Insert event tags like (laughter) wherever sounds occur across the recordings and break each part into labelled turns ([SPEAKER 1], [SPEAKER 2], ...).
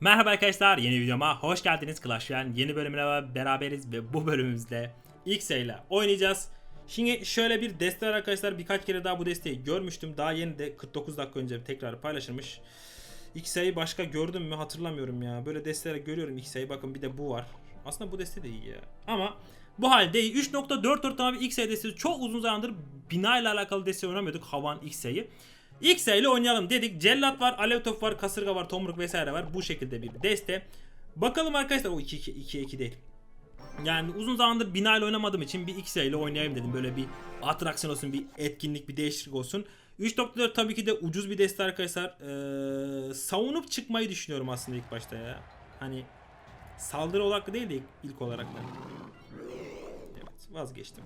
[SPEAKER 1] Merhaba arkadaşlar yeni videoma hoş geldiniz Clash Royale yeni bölümüne beraberiz ve bu bölümümüzde X ile oynayacağız. Şimdi şöyle bir deste var arkadaşlar birkaç kere daha bu desteği görmüştüm daha yeni de 49 dakika önce tekrar paylaşılmış. X'a'yı başka gördüm mü hatırlamıyorum ya böyle desteler görüyorum X'a'yı bakın bir de bu var. Aslında bu deste de iyi ya ama bu halde iyi 3.4 ortalama bir X'a destesi çok uzun zamandır bina ile alakalı deste oynamıyorduk Havan X'a'yı. X ile oynayalım dedik. Cellat var, alev top var, kasırga var, tomruk vesaire var. Bu şekilde bir deste. Bakalım arkadaşlar o 2 2 2 2 değil. Yani uzun zamandır bina ile oynamadığım için bir X ile oynayayım dedim. Böyle bir atraksiyon olsun, bir etkinlik, bir değişiklik olsun. 3.4 tabii ki de ucuz bir deste arkadaşlar. Ee, savunup çıkmayı düşünüyorum aslında ilk başta ya. Hani saldırı odaklı değil de ilk, ilk olarak da. Evet vazgeçtim.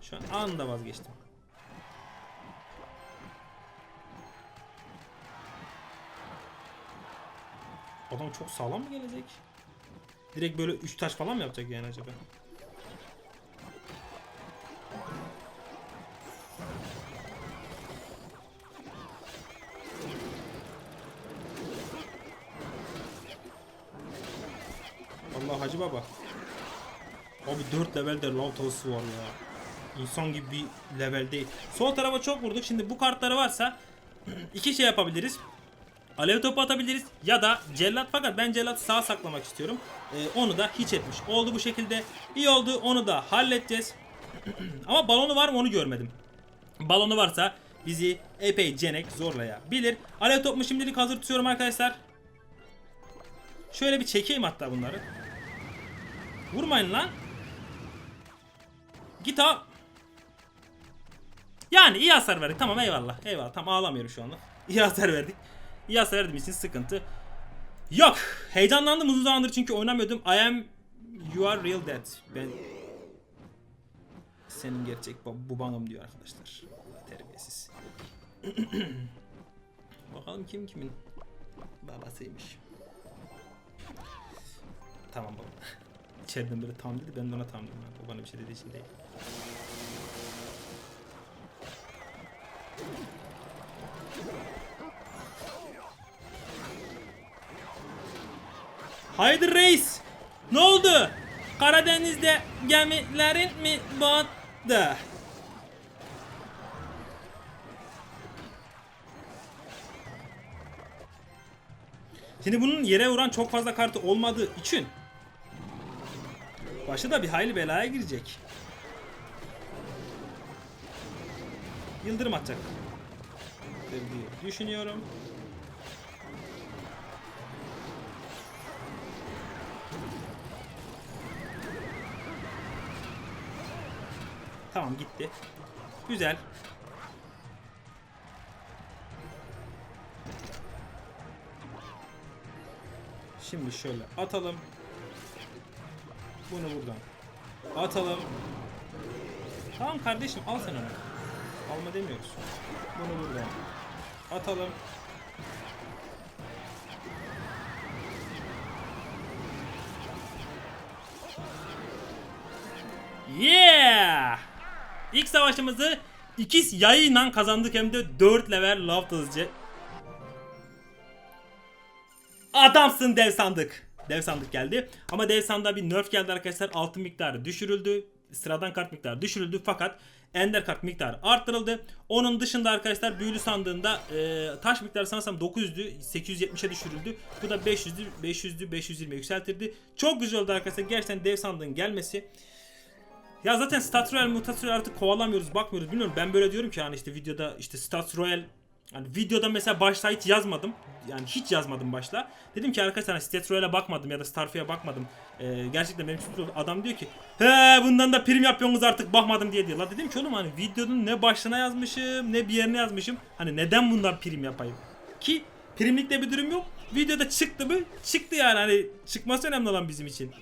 [SPEAKER 1] Şu an anında vazgeçtim. Adam çok sağlam mı gelecek? Direkt böyle 3 taş falan mı yapacak yani acaba? Allah Hacı Baba. Abi 4 levelde lav tavası var ya. İnsan gibi bir level değil. Sol tarafa çok vurduk. Şimdi bu kartları varsa (clears throat) iki şey yapabiliriz. Alev topu atabiliriz ya da cellat fakat ben cellatı sağa saklamak istiyorum. Ee, onu da hiç etmiş. Oldu bu şekilde. İyi oldu onu da halledeceğiz. (clears throat) Ama balonu var mı onu görmedim. Balonu varsa bizi epey cenek zorlayabilir. Alev topumu şimdilik hazır tutuyorum arkadaşlar. Şöyle bir çekeyim hatta bunları. Vurmayın lan. Git al. Yani iyi hasar verdik. Tamam eyvallah. Eyvallah. Tamam ağlamıyorum şu anda. İyi hasar verdik. İyi hasar verdiğim için sıkıntı yok. Heyecanlandım uzun zamandır çünkü oynamıyordum. I am you are real dead. Ben senin gerçek bab- babanım diyor arkadaşlar. Terbiyesiz. (clears throat) Bakalım kim kimin babasıymış. Tamam baba. (laughs) İçeriden böyle tam dedi ben de ona tam dedim. O bana bir şey dediği için değil. Haydi reis. Ne oldu? Karadeniz'de gemilerin mi battı? Şimdi bunun yere vuran çok fazla kartı olmadığı için başı da bir hayli belaya girecek. Yıldırım atacak. Düşünüyorum. Tamam gitti. Güzel. Şimdi şöyle atalım. Bunu buradan atalım. Tamam kardeşim al sen onu. Alma demiyoruz. Bunu buradan atalım. Yeah! İlk savaşımızı ikiz yayıyla kazandık hem de 4 level love hızlıca. Adamsın dev sandık. Dev sandık geldi. Ama dev sandığa bir nerf geldi arkadaşlar. Altın miktarı düşürüldü. Sıradan kart miktarı düşürüldü fakat Ender kart miktarı arttırıldı. Onun dışında arkadaşlar büyülü sandığında e, taş miktarı sanırsam 900'dü 870'e düşürüldü. Bu da 500'dü 500'dü 520 yükseltirdi. Çok güzel oldu arkadaşlar. Gerçekten dev sandığın gelmesi. Ya zaten Stats Royale Mutats Royale artık kovalamıyoruz bakmıyoruz. Bilmiyorum ben böyle diyorum ki hani işte videoda işte Stats Royale hani videoda mesela başta hiç yazmadım. Yani hiç yazmadım başta. Dedim ki arkadaşlar hani Stats Royale'e bakmadım ya da Starfia'ya bakmadım. Ee, gerçekten benim için adam diyor ki he bundan da prim yapıyorsunuz artık bakmadım diye diyor. La dedim ki oğlum hani videonun ne başına yazmışım ne bir yerine yazmışım. Hani neden bundan prim yapayım? Ki primlikte bir durum yok. Videoda çıktı mı? Çıktı yani hani çıkması önemli olan bizim için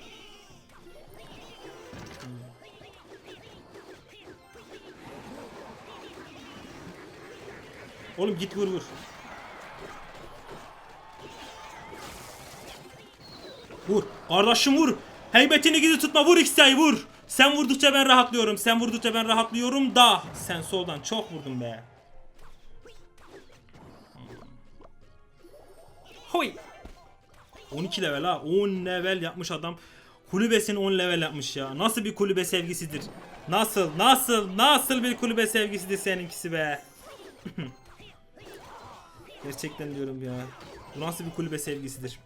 [SPEAKER 1] Oğlum git vur vur. Vur. Kardeşim vur. Heybetini gidi tutma vur X'yi vur. Sen vurdukça ben rahatlıyorum. Sen vurdukça ben rahatlıyorum da. Sen soldan çok vurdun be. Hoy. 12 level ha. 10 level yapmış adam. Kulübesini 10 level yapmış ya. Nasıl bir kulübe sevgisidir? Nasıl? Nasıl? Nasıl bir kulübe sevgisidir seninkisi be? (laughs) Gerçekten diyorum ya. Bu nasıl bir kulübe sevgisidir?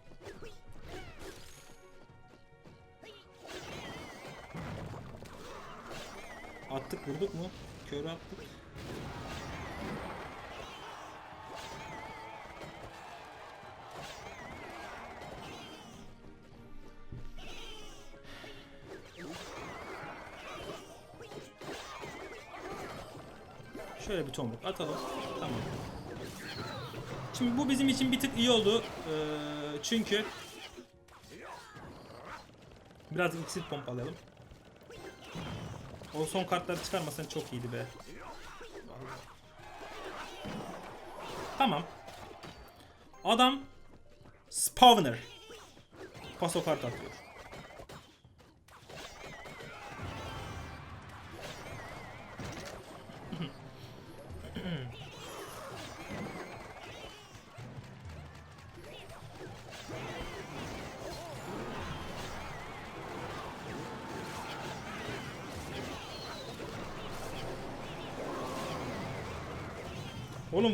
[SPEAKER 1] Attık vurduk mu? Körü attık. Şöyle bir tomruk atalım. Tamam. Şimdi bu bizim için bir tık iyi oldu. Ee, çünkü biraz iksir pompalayalım. O son kartları çıkarmasan çok iyiydi be. Tamam. Adam Spawner. Paso kart atıyor.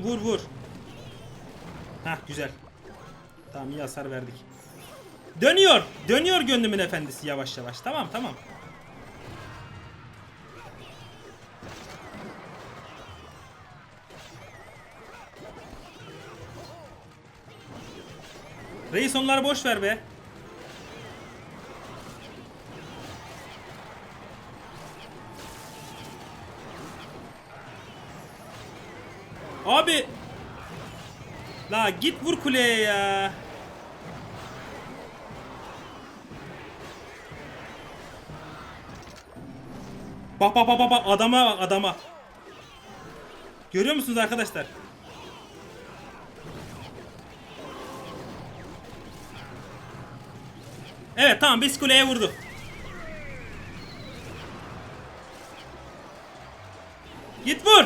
[SPEAKER 1] Vur vur. Hah güzel. Tamam iyi hasar verdik. Dönüyor. Dönüyor gönlümün efendisi yavaş yavaş. Tamam tamam. Reis onları boş ver be. La git vur kuleye ya. Bak bak bak bak adama bak adama. Görüyor musunuz arkadaşlar? Evet tamam biz kuleye vurduk. Git vur.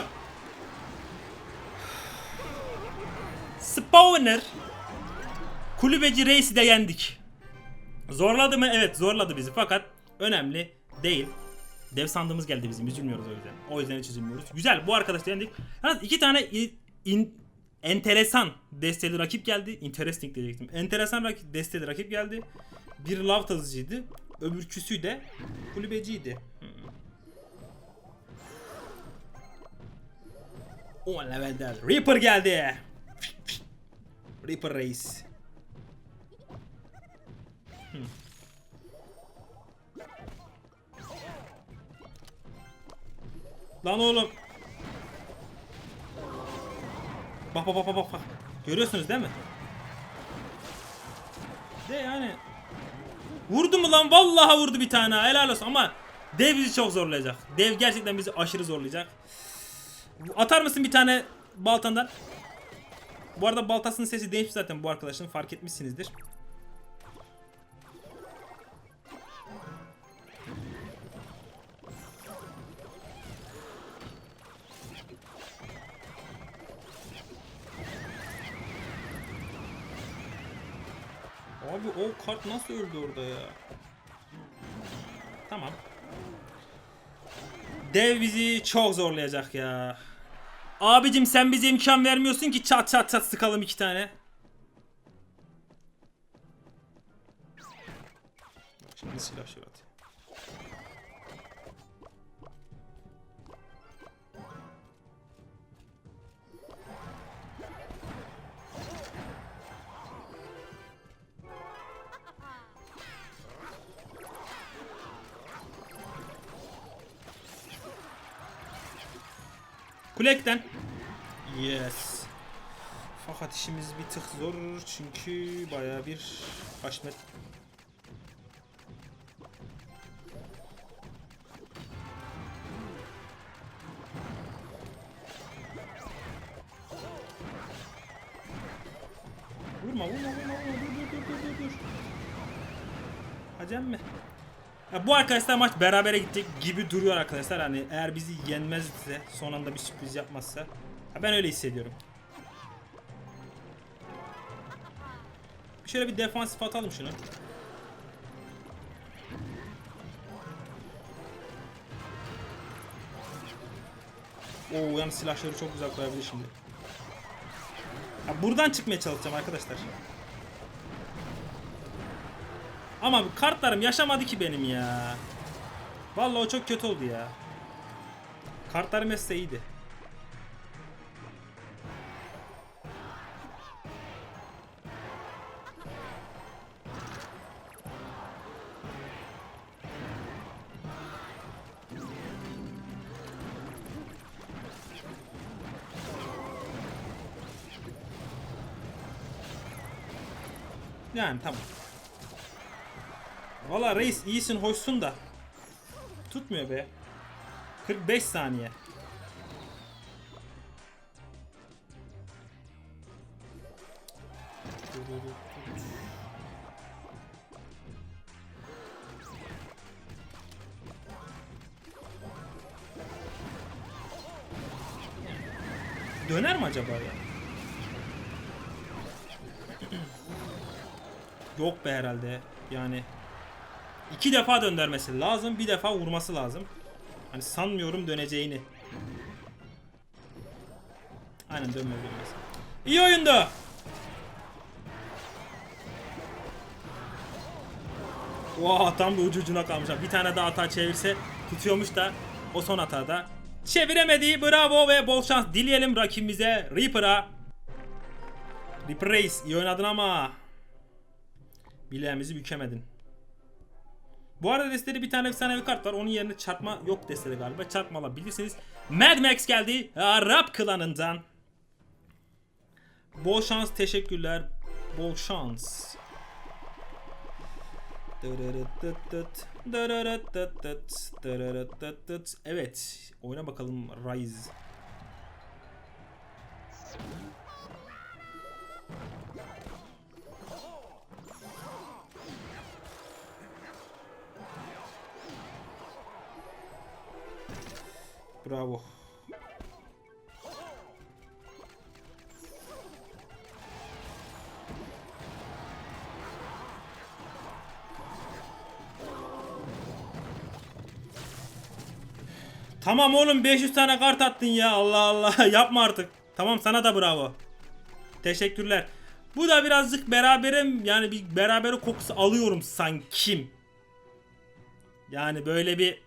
[SPEAKER 1] Spawner. Kulübeci Reis'i de yendik. Zorladı mı? Evet zorladı bizi fakat önemli değil. Dev sandığımız geldi bizim üzülmüyoruz o yüzden. O yüzden hiç üzülmüyoruz. Güzel bu arkadaşı yendik. Yalnız iki tane in- enteresan desteli rakip geldi. Interesting diyecektim. Enteresan rakip, desteli rakip geldi. Bir lav tazıcıydı. Öbürküsü de kulübeciydi. Hmm. 10 levelden Reaper geldi. Reaper Reis. Hmm. Lan oğlum. Bak bak bak bak bak. Görüyorsunuz değil mi? De yani. Vurdu mu lan? Vallahi vurdu bir tane. Helal olsun ama dev bizi çok zorlayacak. Dev gerçekten bizi aşırı zorlayacak. Atar mısın bir tane baltandan? Bu arada baltasının sesi değişmiş zaten bu arkadaşın fark etmişsinizdir. Abi o kart nasıl öldü orada ya? Tamam. Dev bizi çok zorlayacak ya. Abicim sen bize imkan vermiyorsun ki çat çat çat sıkalım iki tane. Şimdi silah şöyle Kulekten. Yes. Fakat işimiz bir tık zor çünkü baya bir haşmet. Bu arkadaşlar maç berabere gidecek gibi duruyor arkadaşlar. Hani eğer bizi yenmezse son anda bir sürpriz yapmazsa. Ya ben öyle hissediyorum. Şöyle bir defansif atalım şunu. Oo yalnız silahları çok güzel koyabilir şimdi. Ya buradan çıkmaya çalışacağım arkadaşlar. Ama kartlarım yaşamadı ki benim ya. Vallahi o çok kötü oldu ya. Kartlarım etse iyiydi. Yani tamam. Valla reis iyisin hoşsun da. Tutmuyor be. 45 saniye. Döner mi acaba ya? (clears throat) Yok be herhalde. Yani iki defa döndürmesi lazım, bir defa vurması lazım. Hani sanmıyorum döneceğini. Aynen dönmesi. İyi oyundu. Oha tam da ucu ucuna kalmış. Bir tane daha hata çevirse tutuyormuş da o son hatada. Çeviremedi. Bravo ve bol şans dileyelim rakibimize. Reaper'a. Reaper Reis iyi oynadın ama Bileğimizi bükemedin. Bu arada destede bir tane efsanevi kart var. Onun yerine çarpma yok destede galiba. Çarpma alabilirsiniz. Mad Max geldi. Arap klanından. Bol şans teşekkürler. Bol şans. Evet. Oyna bakalım Rise. Bravo. Tamam oğlum 500 tane kart attın ya Allah Allah (laughs) yapma artık. Tamam sana da bravo. Teşekkürler. Bu da birazcık beraberim yani bir berabere kokusu alıyorum sanki. Yani böyle bir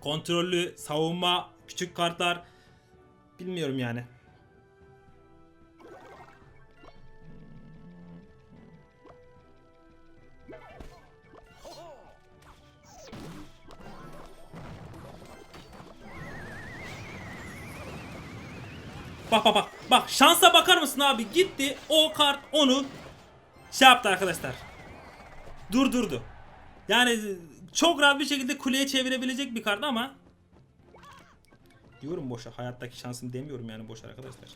[SPEAKER 1] kontrollü savunma küçük kartlar bilmiyorum yani. Bak bak bak. Bak şansa bakar mısın abi? Gitti o kart onu şey yaptı arkadaşlar. Durdurdu. Yani çok rahat bir şekilde kuleye çevirebilecek bir kart ama diyorum boşa hayattaki şansım demiyorum yani boş arkadaşlar.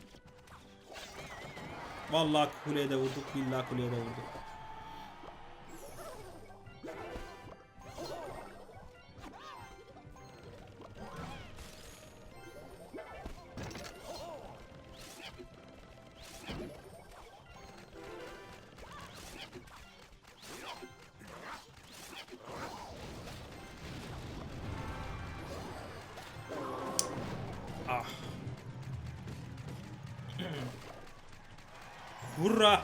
[SPEAKER 1] Vallahi kuleye de vurduk, billahi kuleye de vurduk. Hurra.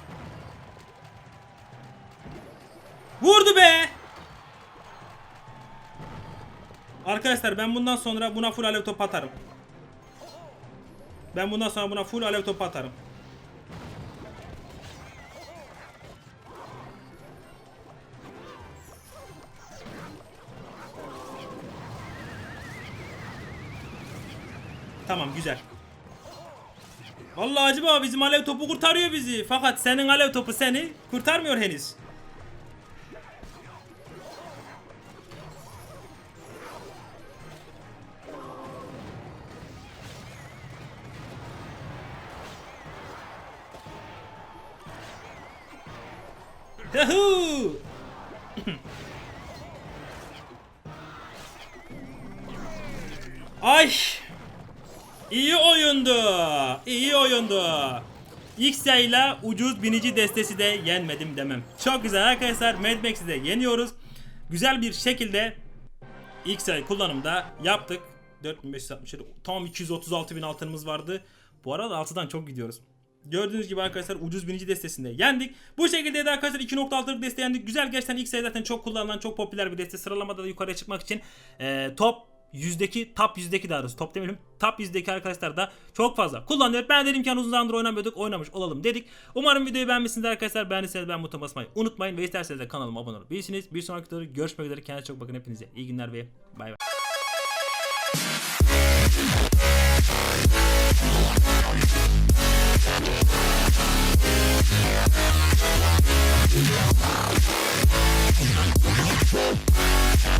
[SPEAKER 1] Vurdu be. Arkadaşlar ben bundan sonra buna full alev top atarım. Ben bundan sonra buna full alev top atarım. Tamam güzel. Vallahi acaba bizim alev topu kurtarıyor bizi. Fakat senin alev topu seni kurtarmıyor henüz. Yahoo! (clears throat) Ay! İyi oyundu. İyi oyundu. X ile ucuz binici destesi de yenmedim demem. Çok güzel arkadaşlar. Mad Max'i de yeniyoruz. Güzel bir şekilde X-Ray kullanımda yaptık. 4567 tam 236 bin altınımız vardı. Bu arada 6'dan çok gidiyoruz. Gördüğünüz gibi arkadaşlar ucuz binici destesinde yendik. Bu şekilde de arkadaşlar 2.6'lık deste yendik. Güzel gerçekten X-Ray zaten çok kullanılan çok popüler bir deste. Sıralamada da yukarıya çıkmak için e, top yüzdeki top yüzdeki daha doğrusu top demeyelim top yüzdeki arkadaşlar da çok fazla kullanıyor. Ben dedim ki hani uzun zamandır oynamıyorduk oynamış olalım dedik. Umarım videoyu beğenmişsinizdir arkadaşlar. Beğendiyseniz ben butona basmayı unutmayın ve isterseniz de kanalıma abone olabilirsiniz. Bir sonraki videoda görüşmek üzere. Kendinize çok bakın hepinize. iyi günler ve bay bay. Yeah.